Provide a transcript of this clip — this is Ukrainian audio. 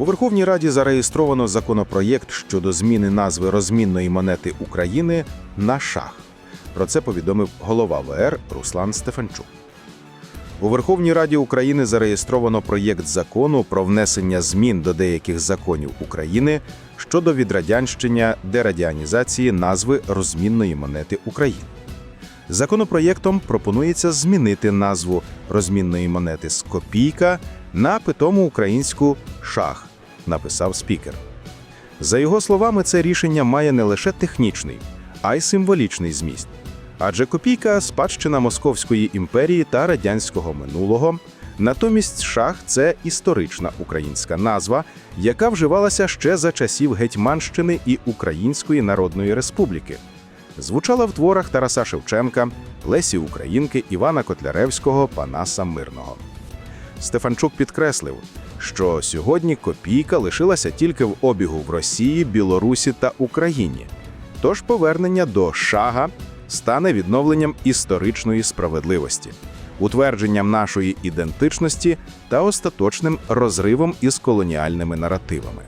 У Верховній Раді зареєстровано законопроєкт щодо зміни назви розмінної монети України на шах. Про це повідомив голова ВР Руслан Стефанчук. У Верховній Раді України зареєстровано проєкт закону про внесення змін до деяких законів України щодо відрадянщення дерадіанізації назви розмінної монети України. Законопроєктом пропонується змінити назву розмінної монети з копійка на питому українську шах, написав спікер. За його словами, це рішення має не лише технічний, а й символічний зміст. Адже копійка спадщина Московської імперії та радянського минулого. Натомість шах це історична українська назва, яка вживалася ще за часів Гетьманщини і Української Народної Республіки. Звучала в творах Тараса Шевченка, Лесі Українки, Івана Котляревського, Панаса Мирного. Стефанчук підкреслив, що сьогодні копійка лишилася тільки в обігу в Росії, Білорусі та Україні. Тож повернення до шага стане відновленням історичної справедливості, утвердженням нашої ідентичності та остаточним розривом із колоніальними наративами.